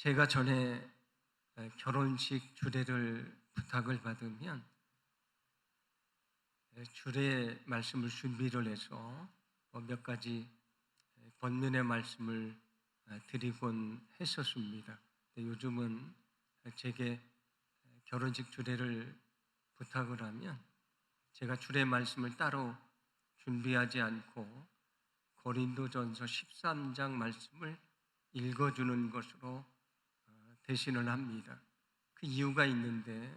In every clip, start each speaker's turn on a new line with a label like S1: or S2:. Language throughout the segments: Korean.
S1: 제가 전에 결혼식 주례를 부탁을 받으면 주례 말씀을 준비를 해서 뭐몇 가지 번면의 말씀을 드리곤 했었습니다. 요즘은 제게 결혼식 주례를 부탁을 하면 제가 주례 말씀을 따로 준비하지 않고 고린도전서 13장 말씀을 읽어주는 것으로 어, 대신을 합니다. 그 이유가 있는데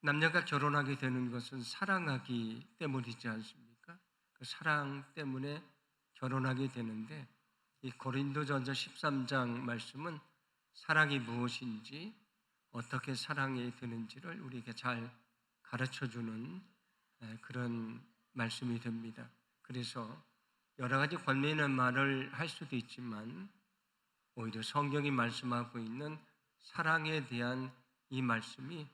S1: 남녀가 결혼하게 되는 것은 사랑하기 때문이지 않습니까? 그 사랑 때문에 결혼하게 되는데 이 고린도전서 13장 말씀은 사랑이 무엇인지 어떻게 사랑이 되는지를 우리에게 잘 가르쳐 주는 그런 말씀이 됩니다. 그래서 여러 가지 있는 말을 할 수도 있지만 오히려 성경이 말씀하고 있는 사랑에 대한 이 말씀이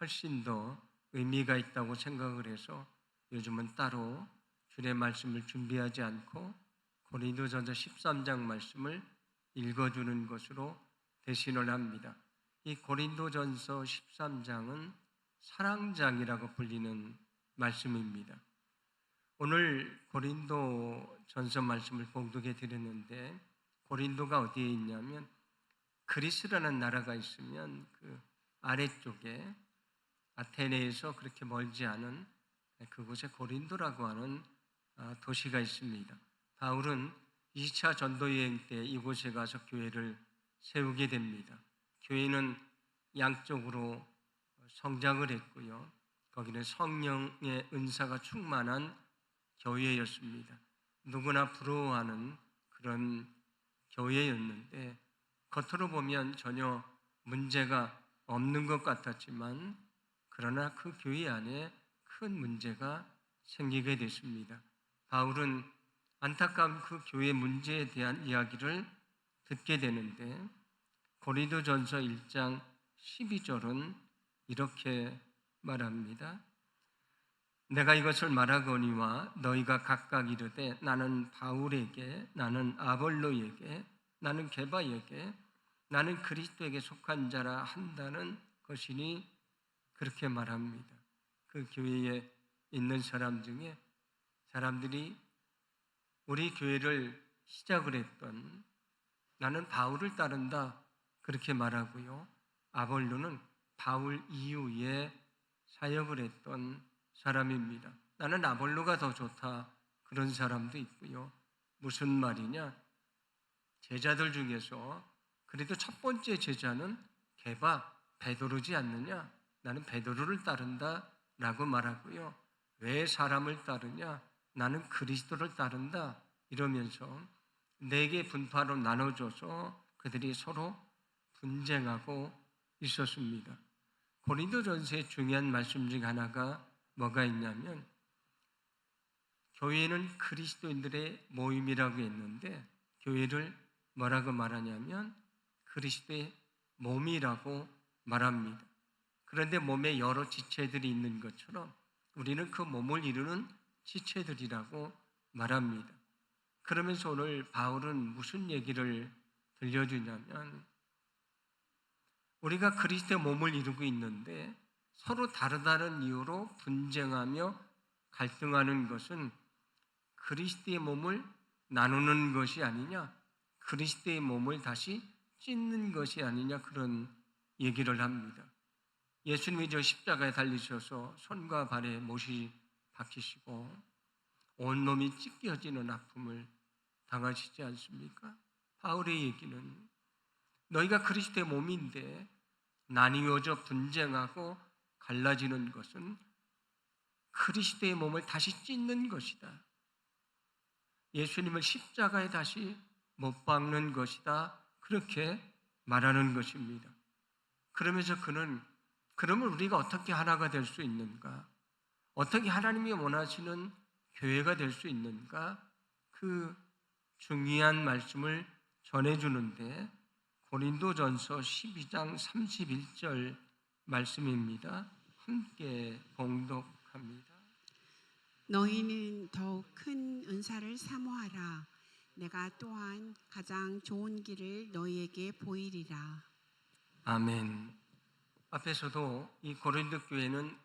S1: 훨씬 더 의미가 있다고 생각을 해서 요즘은 따로 주의 말씀을 준비하지 않고 고린도전서 13장 말씀을 읽어주는 것으로 대신을 합니다. 이 고린도전서 13장은 사랑장이라고 불리는 말씀입니다. 오늘 고린도 전서 말씀을 봉독해 드렸는데 고린도가 어디에 있냐면 그리스라는 나라가 있으면 그 아래쪽에 아테네에서 그렇게 멀지 않은 그곳에 고린도라고 하는 아, 도시가 있습니다. 바울은 2차 전도 여행 때 이곳에 가서 교회를 세우게 됩니다. 교회는 양쪽으로 성장을 했고요. 거기는 성령의 은사가 충만한 교회였습니다. 누구나 부러워하는 그런 교회였는데 겉으로 보면 전혀 문제가 없는 것 같았지만 그러나 그 교회 안에 큰 문제가 생기게 됐습니다. 바울은 안타까운 그 교회 문제에 대한 이야기를 듣게 되는데 고린도전서 1장 12절은 이렇게 말합니다. 내가 이것을 말하거니와 너희가 각각 이르되 나는 바울에게 나는 아볼로에게 나는 게바에게 나는 그리스도에게 속한 자라 한다는 것이니 그렇게 말합니다. 그 교회에 있는 사람 중에 사람들이 우리 교회를 시작을 했던 나는 바울을 따른다 그렇게 말하고요. 아볼로는 바울 이후에 사역을 했던 사람입니다. 나는 아볼로가 더 좋다. 그런 사람도 있고요. 무슨 말이냐? 제자들 중에서 그래도 첫 번째 제자는 개바 베드로지 않느냐? 나는 베드로를 따른다라고 말하고요. 왜 사람을 따르냐? 나는 그리스도를 따른다. 이러면서 네 개 분파로 나눠줘서 그들이 서로 분쟁하고 있었습니다. 고린도전서의 중요한 말씀 중 하나가 뭐가 있냐면 교회는 그리스도인들의 모임이라고 했는데 교회를 뭐라고 말하냐면 그리스도의 몸이라고 말합니다. 그런데 몸에 여러 지체들이 있는 것처럼 우리는 그 몸을 이루는 지체들이라고 말합니다. 그러면서 오늘 바울은 무슨 얘기를 들려주냐면 우리가 그리스도의 몸을 이루고 있는데 서로 다르다는 이유로 분쟁하며 갈등하는 것은 그리스도의 몸을 나누는 것이 아니냐, 그리스도의 몸을 다시 찢는 것이 아니냐 그런 얘기를 합니다. 예수님이 저 십자가에 달리셔서 손과 발에 못이 박히시고 온몸이 찢겨지는 아픔을 당하시지 않습니까? 바울의 얘기는 너희가 그리스도의 몸인데 나뉘어져 분쟁하고 갈라지는 것은 그리스도의 몸을 다시 찢는 것이다. 예수님을 십자가에 다시 못 박는 것이다. 그렇게 말하는 것입니다. 그러면서 그는 그러면 우리가 어떻게 하나가 될 수 있는가? 어떻게 하나님이 원하시는 교회가 될 수 있는가? 그 중요한 말씀을 전해주는데 고린도전서 12장 31절 말씀입니다. 함께 봉독합니다.
S2: 너희는 더욱 큰 은사를 사모하라. 내가 또한 가장 좋은 길을 너희에게 보이리라.
S1: 아멘. 앞에서도 이 고린도 교회는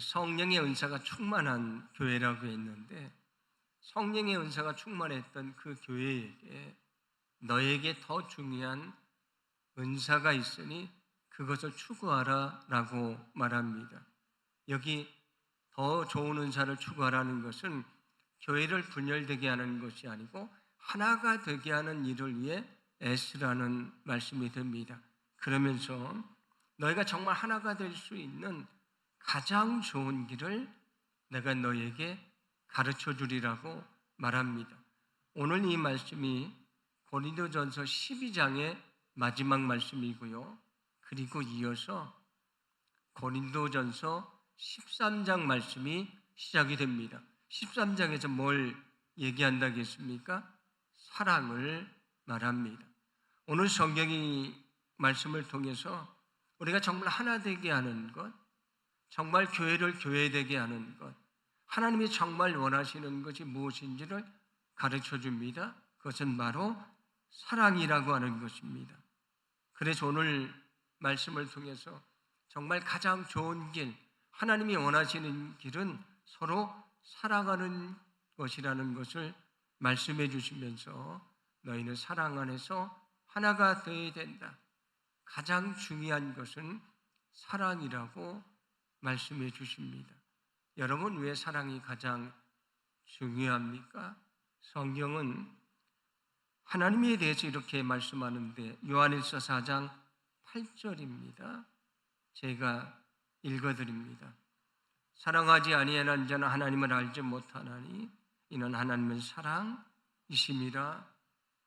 S1: 성령의 은사가 충만한 교회라고 했는데 성령의 은사가 충만했던 그 교회에게 너에게 더 중요한 은사가 있으니 그것을 추구하라 라고 말합니다. 여기 더 좋은 은사를 추구하라는 것은 교회를 분열되게 하는 것이 아니고 하나가 되게 하는 일을 위해 애쓰라는 말씀이 됩니다. 그러면서 너희가 정말 하나가 될 수 있는 가장 좋은 길을 내가 너희에게 가르쳐 주리라고 말합니다. 오늘 이 말씀이 고린도전서 12장의 마지막 말씀이고요. 그리고 이어서 고린도전서 13장 말씀이 시작이 됩니다. 13장에서 뭘 얘기한다겠습니까? 사랑을 말합니다. 오늘 성경이 말씀을 통해서 우리가 정말 하나 되게 하는 것, 정말 교회를 교회 되게 하는 것, 하나님이 정말 원하시는 것이 무엇인지를 가르쳐 줍니다. 그것은 바로 사랑이라고 하는 것입니다. 그래서 오늘 말씀을 통해서 정말 가장 좋은 길, 하나님이 원하시는 길은 서로 사랑하는 것이라는 것을 말씀해 주시면서 너희는 사랑 안에서 하나가 되어야 된다. 가장 중요한 것은 사랑이라고 말씀해 주십니다. 여러분 왜 사랑이 가장 중요합니까? 성경은 하나님에 대해서 이렇게 말씀하는데 요한일서 4장 8절입니다. 제가 읽어 드립니다. 사랑하지 아니하는 자는 하나님을 알지 못하나니 이는 하나님은 사랑이심이라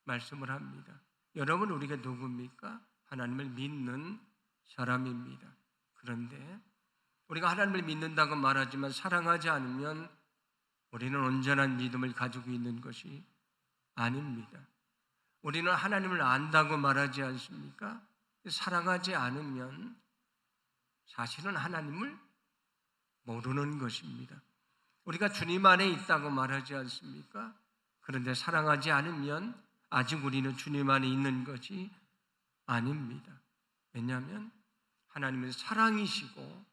S1: 말씀을 합니다. 여러분 우리가 누굽니까? 하나님을 믿는 사람입니다. 그런데 우리가 하나님을 믿는다고 말하지만 사랑하지 않으면 우리는 온전한 믿음을 가지고 있는 것이 아닙니다. 우리는 하나님을 안다고 말하지 않습니까? 사랑하지 않으면 사실은 하나님을 모르는 것입니다. 우리가 주님 안에 있다고 말하지 않습니까? 그런데 사랑하지 않으면 아직 우리는 주님 안에 있는 것이 아닙니다. 왜냐하면 하나님은 사랑이시고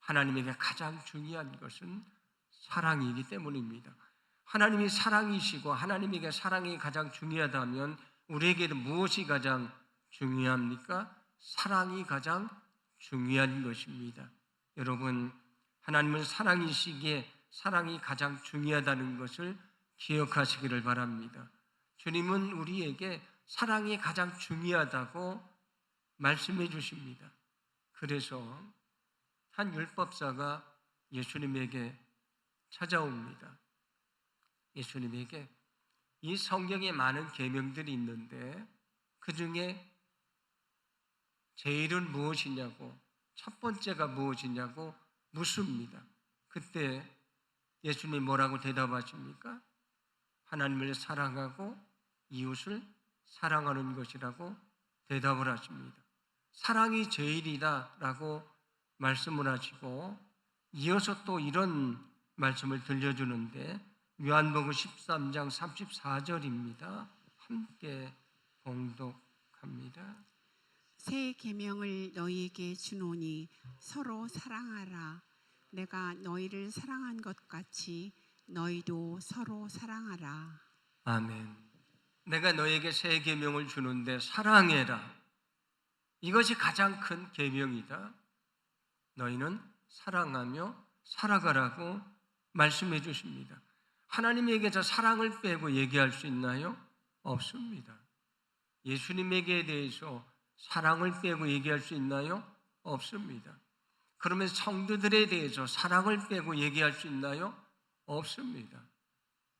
S1: 하나님에게 가장 중요한 것은 사랑이기 때문입니다. 하나님이 사랑이시고 하나님에게 사랑이 가장 중요하다면 우리에게는 무엇이 가장 중요합니까? 사랑이 가장 중요한 것입니다. 여러분, 하나님은 사랑이시기에 사랑이 가장 중요하다는 것을 기억하시기를 바랍니다. 주님은 우리에게 사랑이 가장 중요하다고 말씀해 주십니다. 그래서 한 율법사가 예수님에게 찾아옵니다. 예수님에게 이 성경에 많은 계명들이 있는데 그 중에 제일은 무엇이냐고 첫 번째가 무엇이냐고 묻습니다. 그때 예수님 뭐라고 대답하십니까? 하나님을 사랑하고 이웃을 사랑하는 것이라고 대답을 하십니다. 사랑이 제일이다라고 말씀을 하시고 이어서 또 이런 말씀을 들려주는데 요한복음 13장 34절입니다. 함께 봉독합니다.
S2: 새 계명을 너희에게 주노니 서로 사랑하라. 내가 너희를 사랑한 것 같이 너희도 서로 사랑하라.
S1: 아멘. 내가 너에게 새 계명을 주는데 사랑해라. 이것이 가장 큰 계명이다. 너희는 사랑하며 살아가라고 말씀해 주십니다. 하나님에게서 사랑을 빼고 얘기할 수 있나요? 없습니다. 예수님에게 대해서 사랑을 빼고 얘기할 수 있나요? 없습니다. 그러면 성도들에 대해서 사랑을 빼고 얘기할 수 있나요? 없습니다.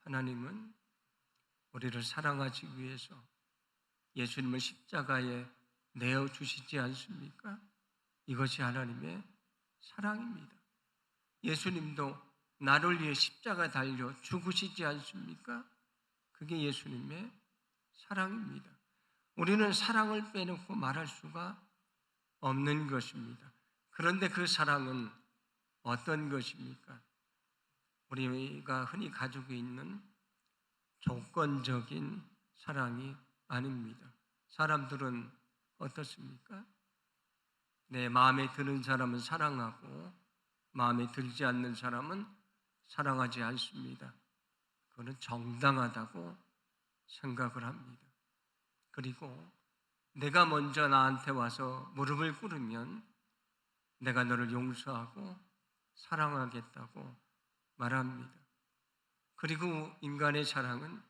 S1: 하나님은 우리를 사랑하시기 위해서 예수님을 십자가에 내어 주시지 않습니까? 이것이 하나님의 사랑입니다. 예수님도 나를 위해 십자가 달려 죽으시지 않습니까? 그게 예수님의 사랑입니다. 우리는 사랑을 빼놓고 말할 수가 없는 것입니다. 그런데 그 사랑은 어떤 것입니까? 우리가 흔히 가지고 있는 조건적인 사랑이 아닙니다. 사람들은 어떻습니까? 내 마음에 드는 사람은 사랑하고 마음에 들지 않는 사람은 사랑하지 않습니다. 그거는 정당하다고 생각을 합니다. 그리고 내가 먼저 나한테 와서 무릎을 꿇으면 내가 너를 용서하고 사랑하겠다고 말합니다. 그리고 인간의 사랑은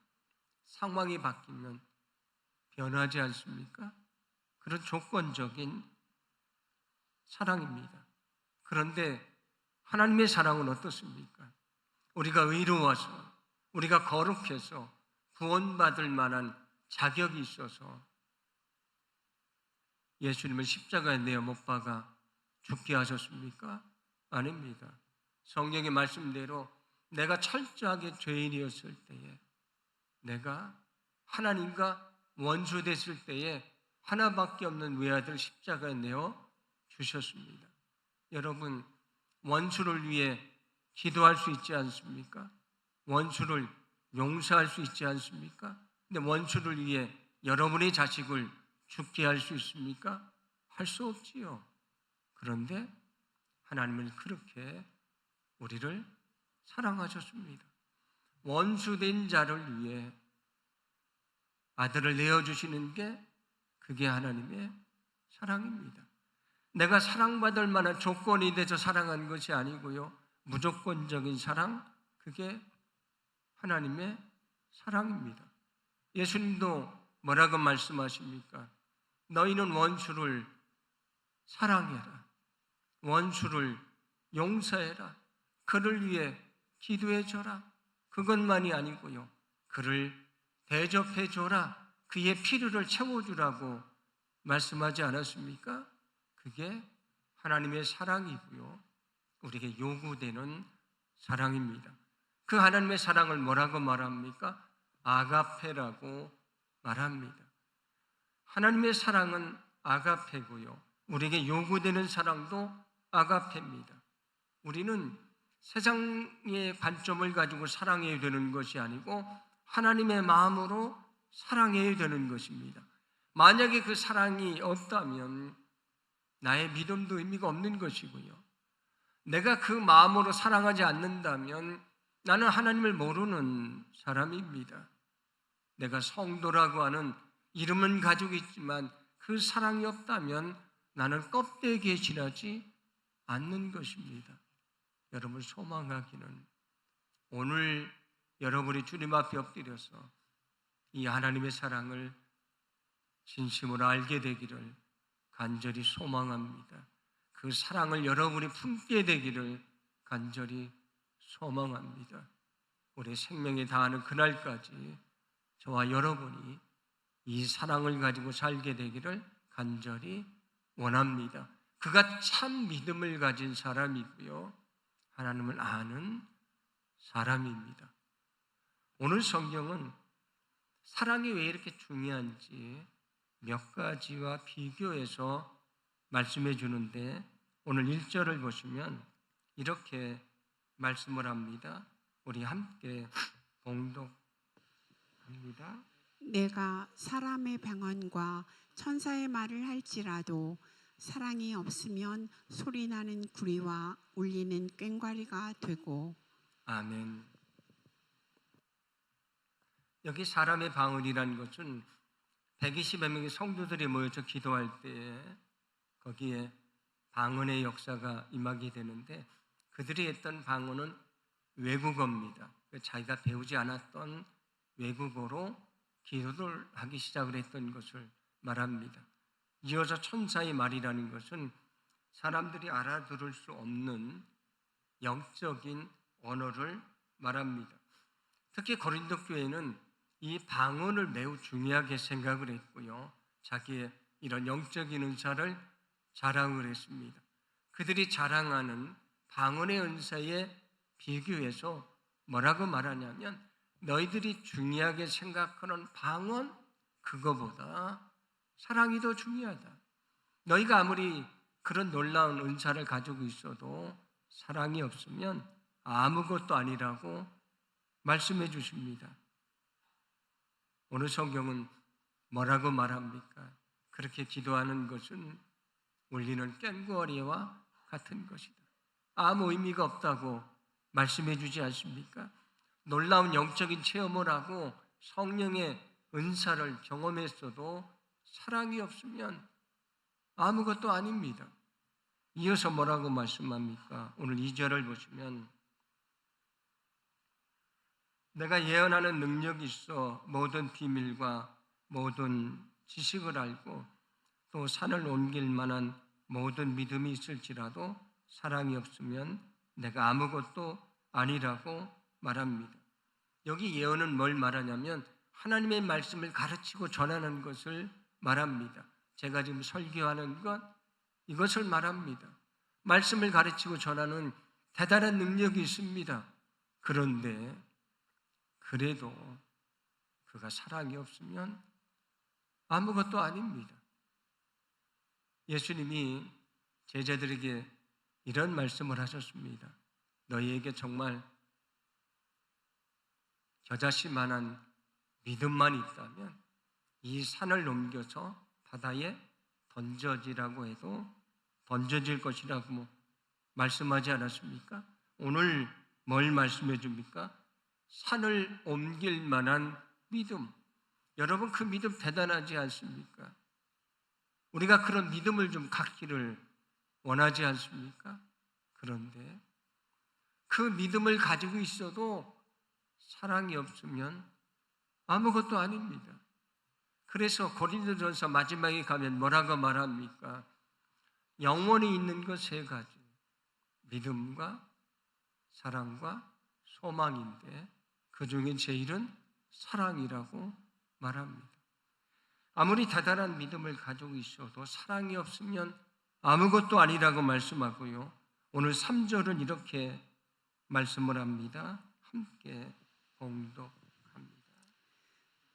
S1: 상황이 바뀌면 변하지 않습니까? 그런 조건적인 사랑입니다. 그런데 하나님의 사랑은 어떻습니까? 우리가 의로워서 우리가 거룩해서 구원받을 만한 자격이 있어서 예수님을 십자가에 내어 못 박아 죽게 하셨습니까? 아닙니다. 성경의 말씀대로 내가 철저하게 죄인이었을 때에 내가 하나님과 원수 됐을 때에 하나밖에 없는 외아들 십자가에 내어 주셨습니다. 여러분 원수를 위해 기도할 수 있지 않습니까? 원수를 용서할 수 있지 않습니까? 근데 원수를 위해 여러분의 자식을 죽게 할 수 있습니까? 할 수 없지요. 그런데 하나님은 그렇게 우리를 사랑하셨습니다. 원수된 자를 위해 아들을 내어주시는 게 그게 하나님의 사랑입니다. 내가 사랑받을 만한 조건이 돼서 사랑한 것이 아니고요. 무조건적인 사랑, 그게 하나님의 사랑입니다. 예수님도 뭐라고 말씀하십니까? 너희는 원수를 사랑해라. 원수를 용서해라. 그를 위해 기도해 줘라. 그것만이 아니고요. 그를 대접해 줘라. 그의 필요를 채워 주라고 말씀하지 않았습니까? 그게 하나님의 사랑이고요. 우리에게 요구되는 사랑입니다. 그 하나님의 사랑을 뭐라고 말합니까? 아가페라고 말합니다. 하나님의 사랑은 아가페고요. 우리에게 요구되는 사랑도 아가페입니다. 우리는 세상의 관점을 가지고 사랑해야 되는 것이 아니고 하나님의 마음으로 사랑해야 되는 것입니다. 만약에 그 사랑이 없다면 나의 믿음도 의미가 없는 것이고요. 내가 그 마음으로 사랑하지 않는다면 나는 하나님을 모르는 사람입니다. 내가 성도라고 하는 이름은 가지고 있지만 그 사랑이 없다면 나는 껍데기에 지나지 않는 것입니다. 여러분 소망하기는 오늘 여러분이 주님 앞에 엎드려서 이 하나님의 사랑을 진심으로 알게 되기를 간절히 소망합니다. 그 사랑을 여러분이 품게 되기를 간절히 소망합니다. 우리 생명에 다하는 그날까지 저와 여러분이 이 사랑을 가지고 살게 되기를 간절히 원합니다. 그가 참 믿음을 가진 사람이고요. 하나님을 아는 사람입니다. 오늘 성경은 사랑이 왜 이렇게 중요한지 몇 가지와 비교해서 말씀해 주는데 오늘 1절을 보시면 이렇게 말씀을 합니다. 우리 함께 봉독합니다.
S2: 내가 사람의 병언과 천사의 말을 할지라도 사랑이 없으면 소리나는 구리와 울리는 꽹과리가 되고
S1: 아멘. 여기 사람의 방언이라는 것은 120여 명의 성도들이 모여서 기도할 때 거기에 방언의 역사가 임하게 되는데 그들이 했던 방언은 외국어입니다. 자기가 배우지 않았던 외국어로 기도를 하기 시작을 했던 것을 말합니다. 이어서 천사의 말이라는 것은 사람들이 알아들을 수 없는 영적인 언어를 말합니다. 특히 고린도 교회는 이 방언을 매우 중요하게 생각을 했고요. 자기의 이런 영적인 은사를 자랑을 했습니다. 그들이 자랑하는 방언의 은사에 비교해서 뭐라고 말하냐면 너희들이 중요하게 생각하는 방언 그거보다 사랑이 더 중요하다. 너희가 아무리 그런 놀라운 은사를 가지고 있어도 사랑이 없으면 아무것도 아니라고 말씀해 주십니다. 오늘 성경은 뭐라고 말합니까? 그렇게 기도하는 것은 울리는 꽹과리와 같은 것이다. 아무 의미가 없다고 말씀해 주지 않습니까? 놀라운 영적인 체험을 하고 성령의 은사를 경험했어도 사랑이 없으면 아무것도 아닙니다. 이어서 뭐라고 말씀합니까? 오늘 2절을 보시면 내가 예언하는 능력이 있어 모든 비밀과 모든 지식을 알고 또 산을 옮길 만한 모든 믿음이 있을지라도 사랑이 없으면 내가 아무것도 아니라고 말합니다. 여기 예언은 뭘 말하냐면 하나님의 말씀을 가르치고 전하는 것을 말합니다. 제가 지금 설교하는 것 이것을 말합니다. 말씀을 가르치고 전하는 대단한 능력이 있습니다. 그런데 그래도 그가 사랑이 없으면 아무것도 아닙니다. 예수님이 제자들에게 이런 말씀을 하셨습니다. 너희에게 정말 겨자씨만한 믿음만 있다면 이 산을 넘겨서 바다에 던져지라고 해도 던져질 것이라고 뭐 말씀하지 않았습니까? 오늘 뭘 말씀해 줍니까? 산을 옮길 만한 믿음. 여러분 그 믿음 대단하지 않습니까? 우리가 그런 믿음을 좀 갖기를 원하지 않습니까? 그런데 그 믿음을 가지고 있어도 사랑이 없으면 아무것도 아닙니다. 그래서 고린도전서 마지막에 가면 뭐라고 말합니까? 영원히 있는 것 세 가지. 믿음과 사랑과 소망인데 그 중에 제일은 사랑이라고 말합니다. 아무리 대단한 믿음을 가지고 있어도 사랑이 없으면 아무것도 아니라고 말씀하고요. 오늘 3절은 이렇게 말씀을 합니다. 함께 공독합니다.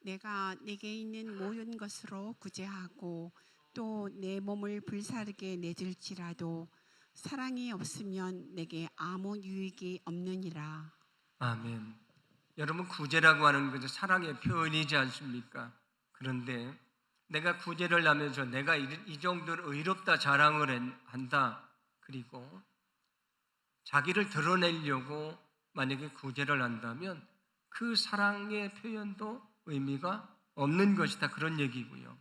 S2: 내가 내게 있는 모든 것으로 구제하고 또 내 몸을 불사르게 내줄지라도 사랑이 없으면 내게 아무 유익이 없느니라.
S1: 아멘. 여러분 구제라고 하는 것은 사랑의 표현이지 않습니까? 그런데 내가 구제를 하면서 내가 이, 이 정도로 의롭다 자랑을 한- 한다. 그리고 자기를 드러내려고 만약에 구제를 한다면 그 사랑의 표현도 의미가 없는 것이다. 그런 얘기고요.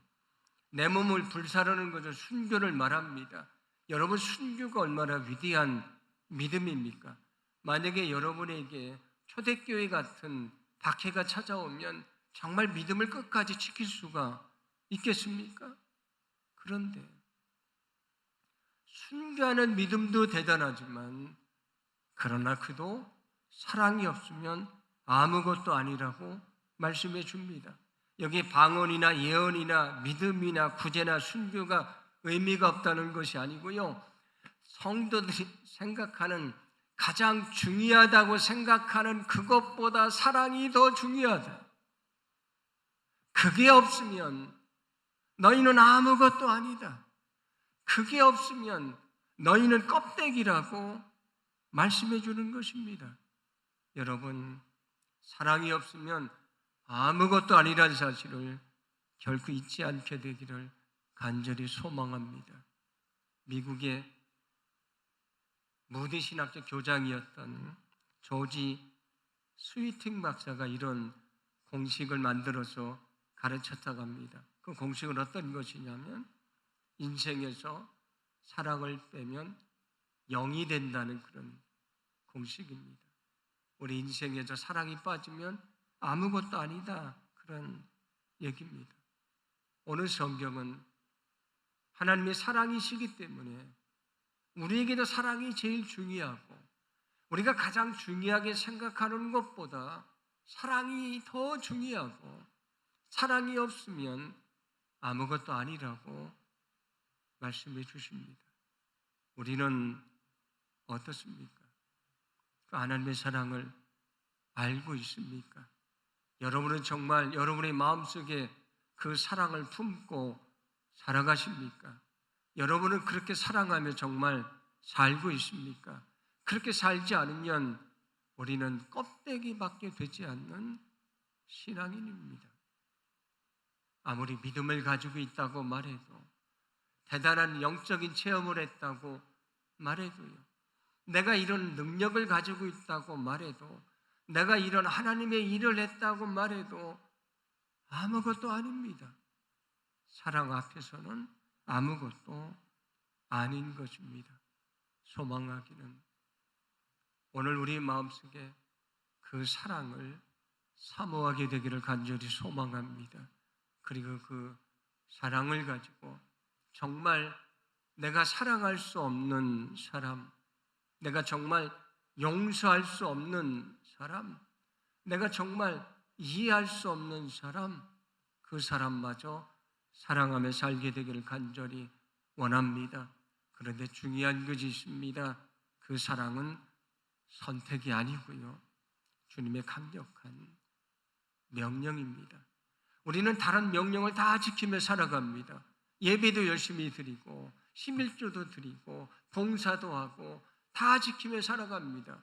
S1: 내 몸을 불사르는 것은 순교를 말합니다. 여러분 순교가 얼마나 위대한 믿음입니까? 만약에 여러분에게 초대교회 같은 박해가 찾아오면 정말 믿음을 끝까지 지킬 수가 있겠습니까? 그런데 순교하는 믿음도 대단하지만 그러나 그도 사랑이 없으면 아무것도 아니라고 말씀해 줍니다. 여기 방언이나 예언이나 믿음이나 구제나 순교가 의미가 없다는 것이 아니고요. 성도들이 생각하는 가장 중요하다고 생각하는 그것보다 사랑이 더 중요하다. 그게 없으면 너희는 아무것도 아니다. 그게 없으면 너희는 껍데기라고 말씀해 주는 것입니다. 여러분, 사랑이 없으면 아무것도 아니라는 사실을 결코 잊지 않게 되기를 간절히 소망합니다. 미국의 무디 신학적 교장이었던 조지 스위팅 박사가 이런 공식을 만들어서 가르쳤다고 합니다. 그 공식은 어떤 것이냐면 인생에서 사랑을 빼면 영이 된다는 그런 공식입니다. 우리 인생에서 사랑이 빠지면 아무것도 아니다. 그런 얘기입니다. 오늘 성경은 하나님의 사랑이시기 때문에 우리에게도 사랑이 제일 중요하고 우리가 가장 중요하게 생각하는 것보다 사랑이 더 중요하고 사랑이 없으면 아무것도 아니라고 말씀해 주십니다. 우리는 어떻습니까? 그 하나님의 사랑을 알고 있습니까? 여러분은 정말 여러분의 마음속에 그 사랑을 품고 살아가십니까? 여러분은 그렇게 사랑하며 정말 살고 있습니까? 그렇게 살지 않으면 우리는 껍데기밖에 되지 않는 신앙인입니다. 아무리 믿음을 가지고 있다고 말해도 대단한 영적인 체험을 했다고 말해도요. 내가 이런 능력을 가지고 있다고 말해도 내가 이런 하나님의 일을 했다고 말해도 아무것도 아닙니다. 사랑 앞에서는 아무것도 아닌 것입니다. 소망하기는 오늘 우리 마음속에 그 사랑을 사모하게 되기를 간절히 소망합니다. 그리고 그 사랑을 가지고 정말 내가 사랑할 수 없는 사람, 내가 정말 용서할 수 없는 사람, 내가 정말 이해할 수 없는 사람, 그 사람마저 사랑하며 살게 되기를 간절히 원합니다. 그런데 중요한 것이 있습니다. 그 사랑은 선택이 아니고요. 주님의 강력한 명령입니다. 우리는 다른 명령을 다 지키며 살아갑니다. 예배도 열심히 드리고, 11조도 드리고, 봉사도 하고, 다 지키며 살아갑니다.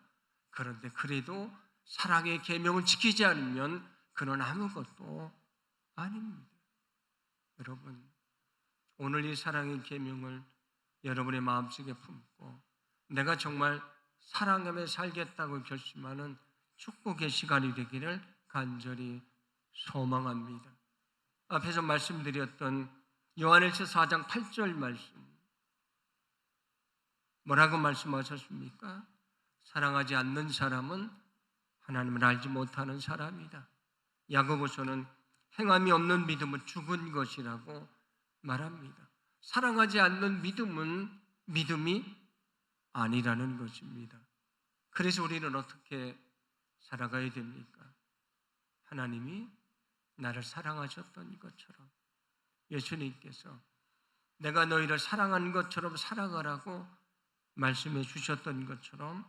S1: 그런데 그래도 사랑의 계명을 지키지 않으면 그는 아무것도 아닙니다. 여러분, 오늘 이 사랑의 계명을 여러분의 마음속에 품고 내가 정말 사랑하며 살겠다고 결심하는 축복의 시간이 되기를 간절히 소망합니다. 앞에서 말씀드렸던 요한일서 4장 8절 말씀 뭐라고 말씀하셨습니까? 사랑하지 않는 사람은 하나님을 알지 못하는 사람이다. 야고보서는 행함이 없는 믿음은 죽은 것이라고 말합니다. 사랑하지 않는 믿음은 믿음이 아니라는 것입니다. 그래서 우리는 어떻게 살아가야 됩니까? 하나님이 나를 사랑하셨던 것처럼 예수님께서 내가 너희를 사랑한 것처럼 살아가라고 말씀해 주셨던 것처럼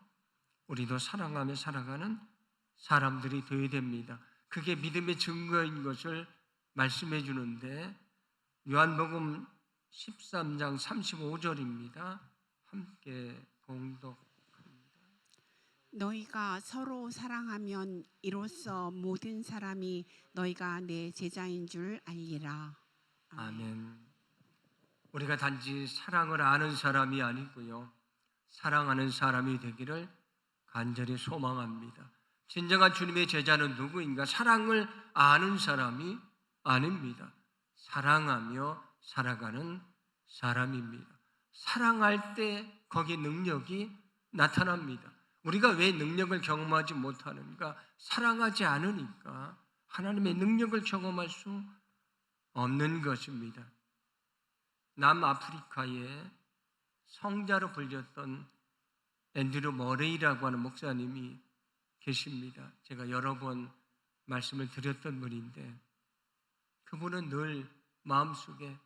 S1: 우리도 사랑하며 살아가는 사람들이 되어야 됩니다. 그게 믿음의 증거인 것을 말씀해 주는데 요한복음 13장 35절입니다. 함께 봉독합니다.
S2: 너희가 서로 사랑하면 이로써 모든 사람이 너희가 내 제자인 줄 알리라.
S1: 아멘. 우리가 단지 사랑을 아는 사람이 아니고요. 사랑하는 사람이 되기를 간절히 소망합니다. 진정한 주님의 제자는 누구인가? 사랑을 아는 사람이 아닙니다. 사랑하며 살아가는 사람입니다. 사랑할 때 거기 능력이 나타납니다. 우리가 왜 능력을 경험하지 못하는가? 사랑하지 않으니까 하나님의 능력을 경험할 수 없는 것입니다. 남아프리카에 성자로 불렸던 앤드류 머레이라고 하는 목사님이 계십니다. 제가 여러 번 말씀을 드렸던 분인데 그분은 늘 마음속에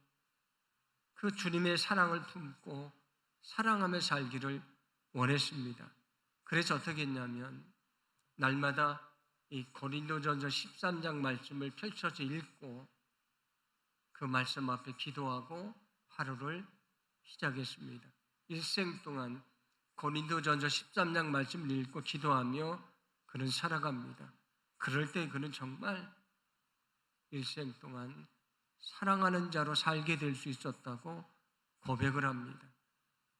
S1: 그 주님의 사랑을 품고 사랑하며 살기를 원했습니다. 그래서 어떻게 했냐면 날마다 이 고린도전서 13장 말씀을 펼쳐서 읽고 그 말씀 앞에 기도하고 하루를 시작했습니다. 일생 동안 고린도전서 13장 말씀을 읽고 기도하며 그는 살아갑니다. 그럴 때 그는 정말 일생 동안 사랑하는 자로 살게 될 수 있었다고 고백을 합니다.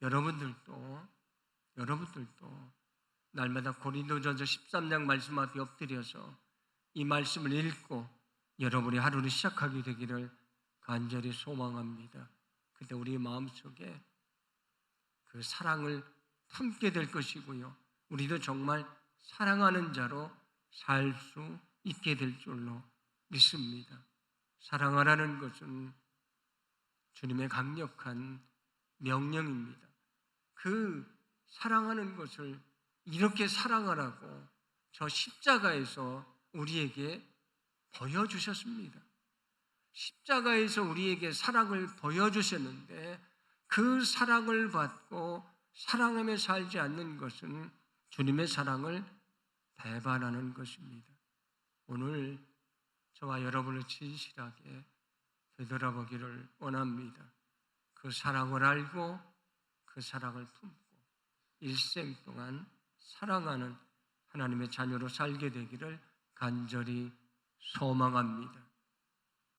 S1: 여러분들도 여러분들도 날마다 고린도전서 13장 말씀 앞에 엎드려서 이 말씀을 읽고 여러분이 하루를 시작하게 되기를 간절히 소망합니다. 그때 우리 마음속에 그 사랑을 품게 될 것이고요. 우리도 정말 사랑하는 자로 살 수 있게 될 줄로 믿습니다. 사랑하라는 것은 주님의 강력한 명령입니다. 그 사랑하는 것을 이렇게 사랑하라고 저 십자가에서 우리에게 보여주셨습니다. 십자가에서 우리에게 사랑을 보여주셨는데 그 사랑을 받고 사랑하며 살지 않는 것은 주님의 사랑을 배반하는 것입니다. 오늘 저와 여러분을 진실하게 되돌아보기를 원합니다. 그 사랑을 알고 그 사랑을 품고 일생 동안 사랑하는 하나님의 자녀로 살게 되기를 간절히 소망합니다.